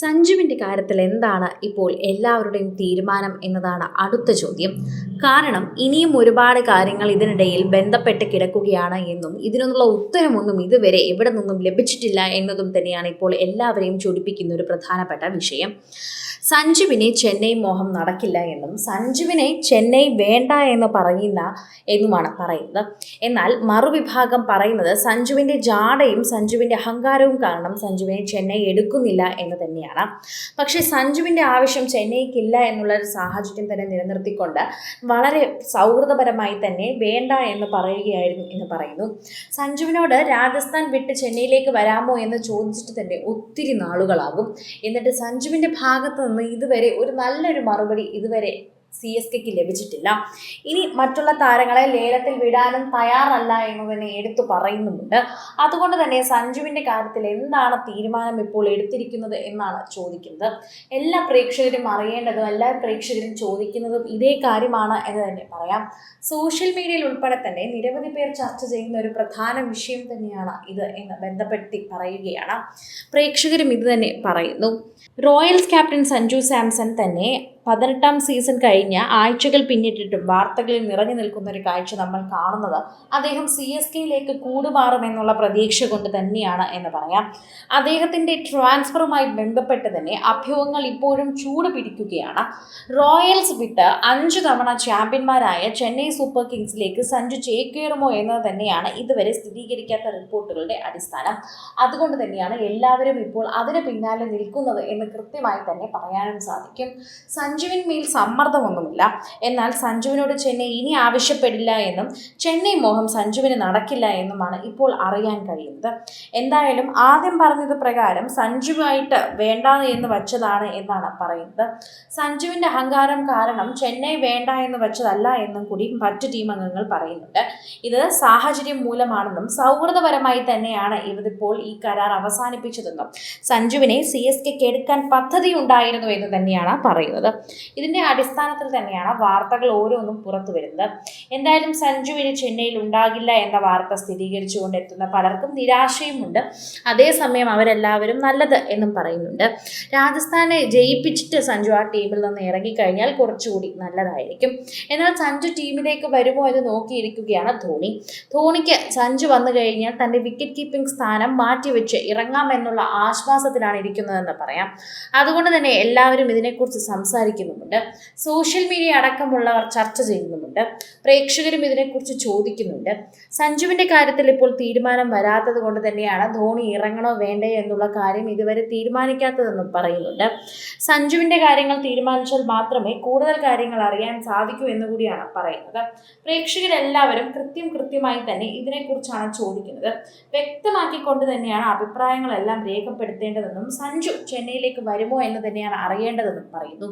സഞ്ജുവിന്റെ കാര്യത്തിൽ എന്താണ് ഇപ്പോൾ എല്ലാവരുടെയും തീരുമാനം എന്നതാണ് അടുത്ത ചോദ്യം. കാരണം ഇനിയും ഒരുപാട് കാര്യങ്ങൾ ഇതിനിടയിൽ ബന്ധപ്പെട്ട് കിടക്കുകയാണ് എന്നും ഇതിനുള്ള ഉത്തരമൊന്നും ഇതുവരെ എവിടെ നിന്നും ലഭിച്ചിട്ടില്ല എന്നതും തന്നെയാണ് ഇപ്പോൾ എല്ലാവരെയും ചൊടിപ്പിക്കുന്ന ഒരു പ്രധാനപ്പെട്ട വിഷയം. സഞ്ജുവിനെ ചെന്നൈ മോഹം നടക്കില്ല എന്നും സഞ്ജുവിനെ ചെന്നൈ വേണ്ട എന്ന് പറയുന്ന എന്നുമാണ് പറയുന്നത്. എന്നാൽ മറുവിഭാഗം പറയുന്നത് സഞ്ജുവിന്റെ ജാടയും സഞ്ജുവിന്റെ അഹങ്കാരവും കാരണം സഞ്ജുവിനെ ചെന്നൈ എടുക്കുന്നില്ല എന്ന് തന്നെയാണ്. പക്ഷേ സഞ്ജുവിന്റെ ആവശ്യം ചെന്നൈക്കില്ല എന്നുള്ള ഒരു സാഹചര്യം തന്നെ നിലനിർത്തിക്കൊണ്ട് വളരെ സൗഹൃദപരമായി തന്നെ വേണ്ട എന്ന് പറയുകയായിരുന്നു എന്ന് പറയുന്നു. സഞ്ജുവിനോട് രാജസ്ഥാൻ വിട്ട് ചെന്നൈയിലേക്ക് വരാമോ എന്ന് ചോദിച്ചിട്ട് തന്നെ ഒത്തിരി നാളുകളാകും. എന്നിട്ട് സഞ്ജുവിന്റെ ഭാഗത്ത് നിന്ന് ഇതുവരെ ഒരു നല്ലൊരു മറുപടി ഇതുവരെ സി എസ് കെക്ക് ലഭിച്ചിട്ടില്ല. ഇനി മറ്റുള്ള താരങ്ങളെ ലേലത്തിൽ വിടാനും തയ്യാറല്ല എന്ന് തന്നെ എടുത്തു പറയുന്നുമുണ്ട്. അതുകൊണ്ട് തന്നെ സഞ്ജുവിന്റെ കാര്യത്തിൽ എന്താണ് തീരുമാനം ഇപ്പോൾ എടുത്തിരിക്കുന്നത് എന്നാണ് ചോദിക്കുന്നത്. എല്ലാ പ്രേക്ഷകരും അറിയേണ്ടതും എല്ലാ പ്രേക്ഷകരും ചോദിക്കുന്നതും ഇതേ കാര്യമാണ് എന്ന് തന്നെ പറയാം. സോഷ്യൽ മീഡിയയിൽ ഉൾപ്പെടെ തന്നെ നിരവധി പേർ ചർച്ച ചെയ്യുന്ന ഒരു പ്രധാന വിഷയം തന്നെയാണ് ഇത് എന്ന് ബന്ധപ്പെടുത്തി പറയുകയാണ്. പ്രേക്ഷകരും ഇത് തന്നെ പറയുന്നു. റോയൽസ് ക്യാപ്റ്റൻ സഞ്ജു സാംസൺ തന്നെ പതിനെട്ടാം സീസൺ കഴിഞ്ഞ ആഴ്ചകൾ പിന്നിട്ടിട്ടും വാർത്തകളിൽ നിറഞ്ഞു നിൽക്കുന്ന ഒരു കാഴ്ച നമ്മൾ കാണുന്നത് അദ്ദേഹം സി എസ് കെയിലേക്ക് കൂടുമാറുമെന്നുള്ള പ്രതീക്ഷ കൊണ്ട് തന്നെയാണ് എന്ന് പറയാം. അദ്ദേഹത്തിന്റെ ട്രാൻസ്ഫറുമായി ബന്ധപ്പെട്ട് തന്നെ അഭ്യൂഹങ്ങൾ ഇപ്പോഴും ചൂട് പിടിക്കുകയാണ്. റോയൽസ് വിട്ട് അഞ്ച് തവണ ചാമ്പ്യന്മാരായ ചെന്നൈ സൂപ്പർ കിങ്സിലേക്ക് സഞ്ജു ചേക്കേറുമോ എന്നത് തന്നെയാണ് ഇതുവരെ സ്ഥിരീകരിക്കാത്ത റിപ്പോർട്ടുകളുടെ അടിസ്ഥാനം. അതുകൊണ്ട് തന്നെയാണ് എല്ലാവരും ഇപ്പോൾ അതിന് പിന്നാലെ നിൽക്കുന്നത് എന്ന് കൃത്യമായി തന്നെ പറയാനും സാധിക്കും. സഞ്ജുവിന്മേൽ സമ്മർദ്ദമൊന്നുമില്ല. എന്നാൽ സഞ്ജുവിനോട് ചെന്നൈ ഇനി ആവശ്യപ്പെടില്ല എന്നും ചെന്നൈ മോഹം സഞ്ജുവിന് നടക്കില്ല എന്നുമാണ് ഇപ്പോൾ അറിയാൻ കഴിയുന്നത്. എന്തായാലും ആദ്യം പറഞ്ഞത് പ്രകാരം സഞ്ജുവായിട്ട് വേണ്ട എന്ന് വച്ചതാണ് എന്നാണ് പറയുന്നത്. സഞ്ജുവിന്റെ അഹങ്കാരം കാരണം ചെന്നൈ വേണ്ട എന്ന് വച്ചതല്ല എന്നും കൂടി മറ്റ് ടീം അംഗങ്ങൾ പറയുന്നുണ്ട്. ഇത് സാഹചര്യം മൂലമാണെന്നും സൗഹൃദപരമായി തന്നെയാണ് ഇവരിപ്പോൾ ഈ കരാർ അവസാനിപ്പിച്ചതെന്നും സഞ്ജുവിനെ സി എസ് കെക്ക് എടുക്കാൻ പദ്ധതി ഉണ്ടായിരുന്നു എന്ന് തന്നെയാണ് പറയുന്നത്. ഇതിന്റെ അടിസ്ഥാനത്തിൽ തന്നെയാണ് വാർത്തകൾ ഓരോന്നും പുറത്തു വരുന്നത്. എന്തായാലും സഞ്ജുവിന് ചെന്നൈയിൽ ഉണ്ടാകില്ല എന്ന വാർത്ത സ്ഥിരീകരിച്ചുകൊണ്ട് എത്തുന്ന പലർക്കും നിരാശയുമുണ്ട്. അതേസമയം അവരെല്ലാവരും നല്ലത് എന്നും പറയുന്നുണ്ട്. രാജസ്ഥാനെ ജയിപ്പിച്ചിട്ട് സഞ്ജു ആ ടീമിൽ നിന്ന് ഇറങ്ങിക്കഴിഞ്ഞാൽ കുറച്ചുകൂടി നല്ലതായിരിക്കും. എന്നാൽ സഞ്ജു ടീമിലേക്ക് വരുമോ എന്ന് നോക്കിയിരിക്കുകയാണ് ധോണി. ധോണിക്ക് സഞ്ജു വന്നു കഴിഞ്ഞാൽ തന്റെ വിക്കറ്റ് കീപ്പിംഗ് സ്ഥാനം മാറ്റിവെച്ച് ഇറങ്ങാമെന്നുള്ള ആശ്വാസത്തിലാണ് ഇരിക്കുന്നതെന്ന് പറയാം. അതുകൊണ്ട് തന്നെ എല്ലാവരും ഇതിനെക്കുറിച്ച് സംസാരിക്കുന്നുമുണ്ട്. സോഷ്യൽ മീഡിയ അടക്കമുള്ളവർ ചർച്ച ചെയ്യുന്നുമുണ്ട്. പ്രേക്ഷകരും ഇതിനെക്കുറിച്ച് ചോദിക്കുന്നുണ്ട്. സഞ്ജുവിന്റെ കാര്യത്തിൽ ഇപ്പോൾ തീരുമാനം വരാത്തത് കൊണ്ട് തന്നെയാണ് ധോണി ഇറങ്ങണോ വേണ്ടേ എന്നുള്ള കാര്യം ഇതുവരെ തീരുമാനിക്കാത്തതെന്നും പറയുന്നുണ്ട്. സഞ്ജുവിന്റെ കാര്യങ്ങൾ തീരുമാനിച്ചാൽ മാത്രമേ കൂടുതൽ കാര്യങ്ങൾ അറിയാൻ സാധിക്കൂ എന്നുകൂടിയാണ് പറയുന്നത്. പ്രേക്ഷകരെല്ലാവരും കൃത്യം കൃത്യമായി തന്നെ ഇതിനെക്കുറിച്ചാണ് ചോദിക്കുന്നത്. വ്യക്തമാക്കിക്കൊണ്ട് തന്നെയാണ് അഭിപ്രായങ്ങളെല്ലാം രേഖപ്പെടുത്തേണ്ടതെന്നും സഞ്ജു ചെന്നൈയിലേക്ക് വരുമോ എന്ന് തന്നെയാണ് അറിയേണ്ടതെന്നും പറയുന്നു.